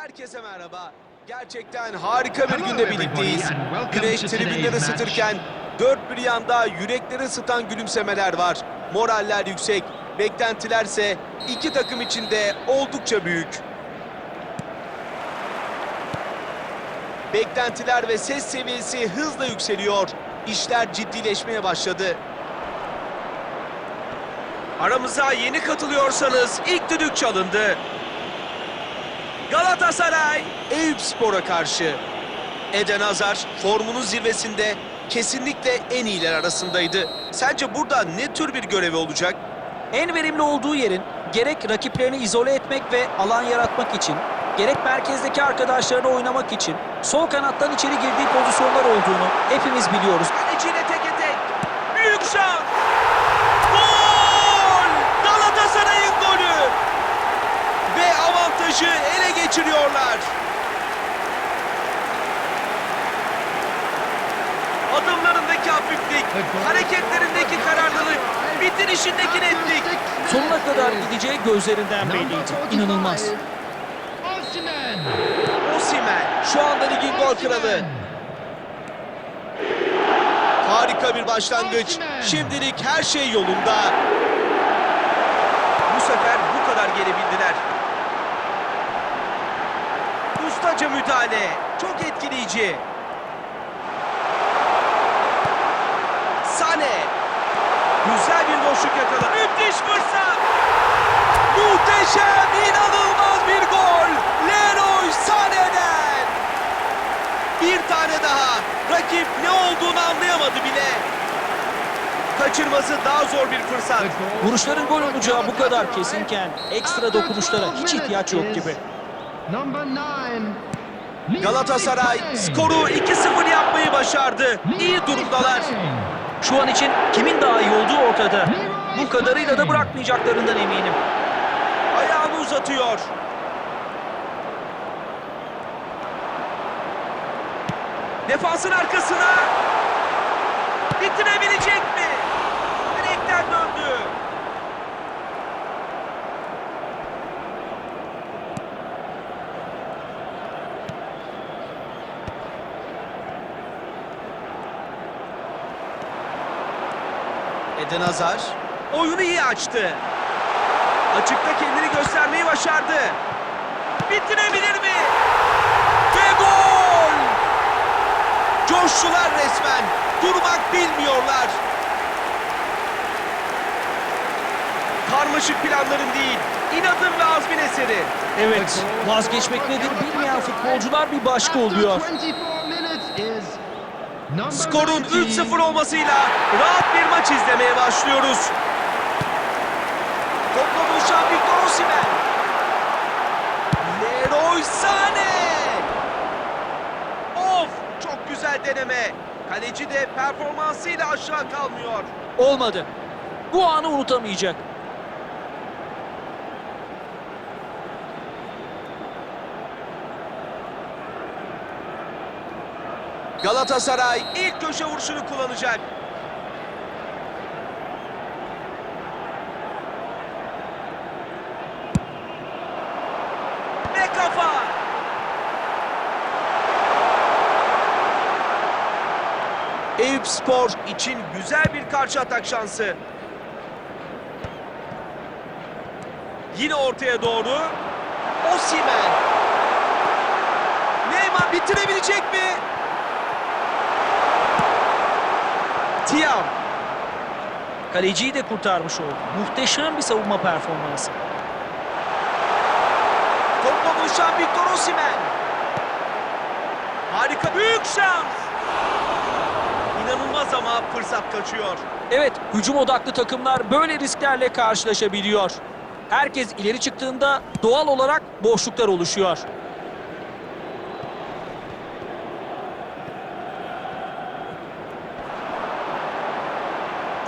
Herkese merhaba. Gerçekten harika bir günde birlikteyiz. Güneş tribünleri ısıtırken dört bir yanda yürekleri ısıtan gülümsemeler var. Moraller yüksek, beklentilerse iki takım içinde oldukça büyük. Beklentiler ve ses seviyesi hızla yükseliyor. İşler ciddileşmeye başladı. Aramıza yeni katılıyorsanız ilk düdük çalındı. Galatasaray Eyüp Spor'a karşı. Eden Hazar formunun zirvesinde kesinlikle en iyiler arasındaydı. Sence burada ne tür bir görevi olacak? En verimli olduğu yerin gerek rakiplerini izole etmek ve alan yaratmak için, gerek merkezdeki arkadaşlarını oynamak için sol kanattan içeri girdiği pozisyonlar olduğunu hepimiz biliyoruz. Kaleciyle kadar gideceği gözlerinden belliydi. İnanılmaz. Osimhen şu anda ligin gol kralı. Harika bir başlangıç. Şimdilik her şey yolunda. Bu sefer bu kadar gelebildiler. Ustaca müdahale. Çok etkileyici. Sane. Güzel bir boşluk yakaladı. Müthiş fırsat. Muhteşem, inanılmaz bir gol. Leroy Sané'den. Bir tane daha. Rakip ne olduğunu anlayamadı bile. Kaçırması daha zor bir fırsat. Vuruşların gol olacağı bu kadar kesinken ekstra dokunuşlara hiç ihtiyaç yok gibi. Galatasaray skoru 2-0 yapmayı başardı. İyi durumdalar. Şu an için kimin daha iyi olduğu ortada. Bu kadarıyla da bırakmayacaklarından eminim. Uzatıyor. Defansın arkasına. Bitirebilecek mi? Direkten döndü. Eden Hazar oyunu iyi açtı. Açıkta kendini göstermeyi başardı. Bitirebilir mi? Ve gol! Coştular resmen. Durmak bilmiyorlar. Karmaşık planların değil, inadın ve azmin eseri. Evet, vazgeçmek nedir bilmeyen futbolcular bir başka oluyor. Skorun 3-0 olmasıyla rahat bir maç izlemeye başlıyoruz. Topla buluşan Victor Osimhen. Leroy Sané. Of çok Kaleci de performansıyla aşağı kalmıyor. Olmadı. Bu anı unutamayacak. Galatasaray ilk köşe vuruşunu kullanacak. Ve kafa. Eyüp Spor için güzel bir karşı atak şansı. Yine ortaya doğru. Osimhen. Neymar bitirebilecek mi? Tiam. Kaleciyi de kurtarmış oldu. Muhteşem bir savunma performansı. Topla buluşan Victor Osimhen. Harika büyük şans. Ama fırsat kaçıyor. Evet, hücum odaklı takımlar böyle risklerle karşılaşabiliyor. Herkes ileri çıktığında doğal olarak boşluklar oluşuyor.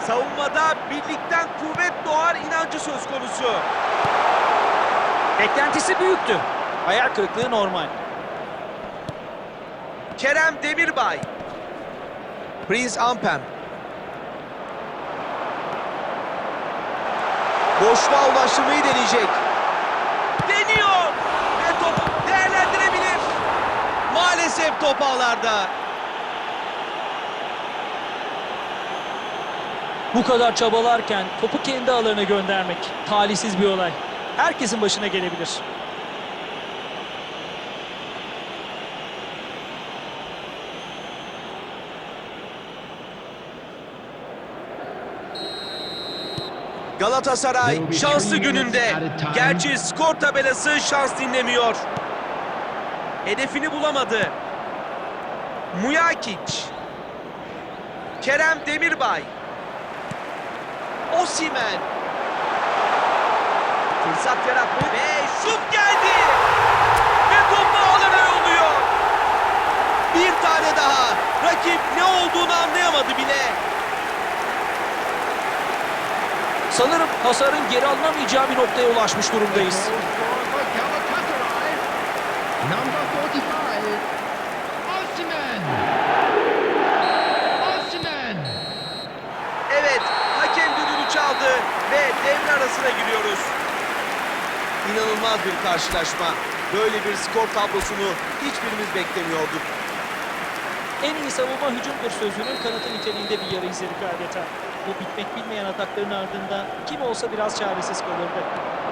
Savunmada birlikten kuvvet doğar inancı söz konusu. Beklentisi büyüktü. Hayal kırıklığı normal. Kerem Demirbay. Prince Ampem. Boşluğa ulaştırmayı deneyecek. Deniyor. Ve top değerlendirdi. Hep top ağlarda. Bu kadar çabalarken topu kendi alanına göndermek talihsiz bir olay. Herkesin başına gelebilir. Galatasaray şanslı gününde. Gerçi skor tabelası şans dinlemiyor. Hedefini bulamadı. Mujakic. Kerem Demirbay. Osimen. Fırsat yarattı ve şut geldi. Ve topu alana yolluyor. Bir tane daha. Rakip ne olduğunu anlayamadı bile. Sanırım hasarın geri alınamayacağı bir noktaya ulaşmış durumdayız. For Galatasaray. Number 45. Osimhen. Osimhen. Evet, hakem düdüğünü çaldı ve devre arasına giriyoruz. İnanılmaz bir karşılaşma. Böyle bir skor tablosunu hiçbirimiz beklemiyorduk. En iyi savunma hücumdur sözünün kanıtı niteliğinde bir yarı izledik adeta. Bu bitmek bilmeyen atakların ardından kim olsa biraz çaresiz kalırdı.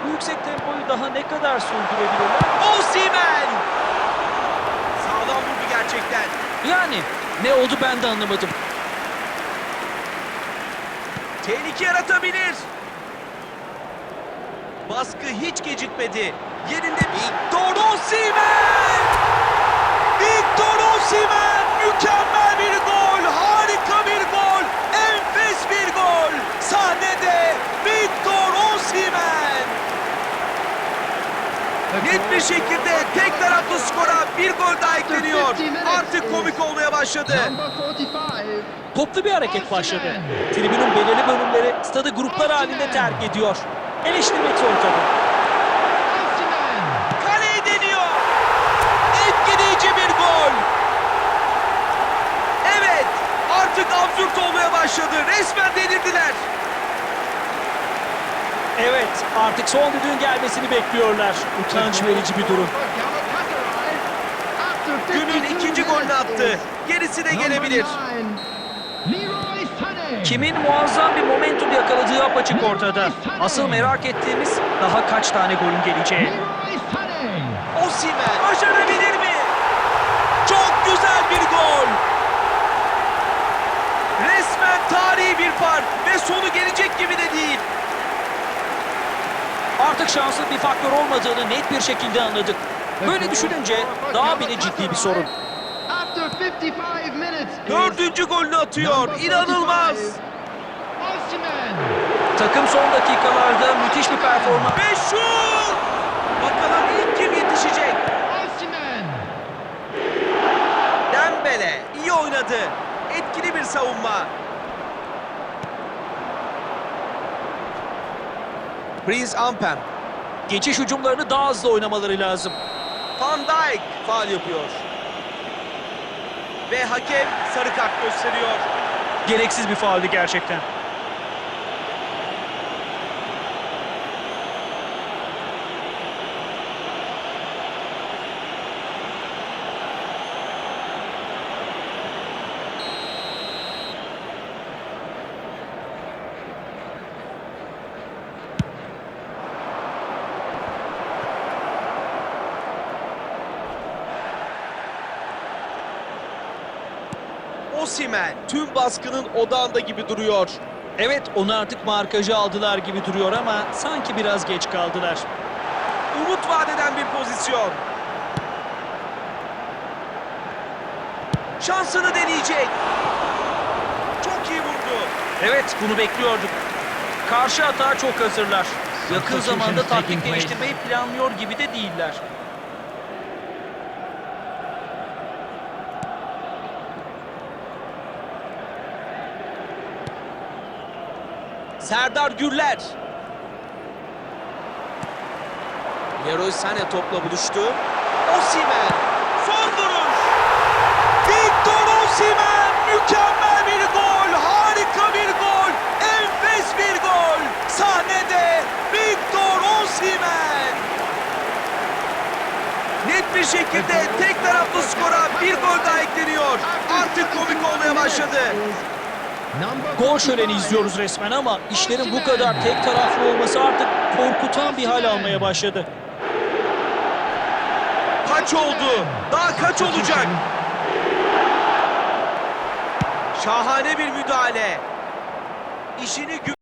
Bu yüksek tempoyu daha ne kadar sürdürebilirler? Osimhen! Sağlam vurdu gerçekten. Yani ne oldu ben de anlamadım. Tehlike yaratabilir. Baskı hiç gecikmedi. Yerinde Victor Osimhen! Victor Osimhen! Mükemmel bir gol! Harika bir gol! Enfes bir gol! Sahnede Victor Osimhen! Net bir şekilde tek taraflı skora bir gol daha ekleniyor. Artık komik olmaya başladı. Number 45. Toplu bir hareket başladı. Tribünün belirli bölümleri stadı gruplar halinde terk ediyor. Eleştirmek zor tabii. Kaleye deniyor. Etkileyici bir gol. Evet, artık absürt olmaya başladı. Resmen delirdiler. Evet artık son düdüğün gelmesini bekliyorlar. Utanç verici bir durum. Günün 52 ikinci golünü attı. is Gerisi de gelebilir. Kimin muazzam bir momentum yakaladığı apaçık ortada. Asıl merak ettiğimiz daha kaç tane golün geleceği. Osimhen başarabilir mi? Çok güzel bir gol. Resmen tarihi bir fark ve sonu gelecek gibi de değil. Artık şansın bir faktör olmadığını net bir şekilde anladık. Böyle düşününce daha bile ciddi bir sorun. After 55 minutes is Dördüncü golünü atıyor. number 45, İnanılmaz. Takım son dakikalarda müthiş bir performans. Ve şut! Bakalım ilk kim yetişecek? Dembele iyi oynadı. Etkili bir savunma. Prince Ampem. Geçiş hücumlarını daha hızlı oynamaları lazım. Van Dijk faal yapıyor. Ve hakem sarı kart gösteriyor. Gereksiz bir fauldü gerçekten. Osimhen tüm baskının odağında gibi duruyor. Evet onu artık markajı aldılar gibi duruyor ama sanki biraz geç kaldılar. Umut vadeden bir pozisyon. Şansını deneyecek. Çok iyi vurdu. Evet bunu bekliyorduk. Karşı atağa çok hazırlar. Yakın zamanda taktik değiştirmeyi planlıyor gibi de değiller. Serdar Gürler. Leroy Sané topla buluştu. Osimhen. Son vuruş. Victor Osimhen. Mükemmel bir gol. Harika bir gol. Enfes bir gol. Sahnede Victor Osimhen. Net bir şekilde tek taraflı skora bir gol daha ekleniyor. Artık komik olmaya başladı. Gol şöleni izliyoruz resmen ama işlerin bu kadar tek taraflı olması artık korkutan bir hal almaya başladı. Kaç oldu? Daha kaç olacak? Şahane bir müdahale. İşini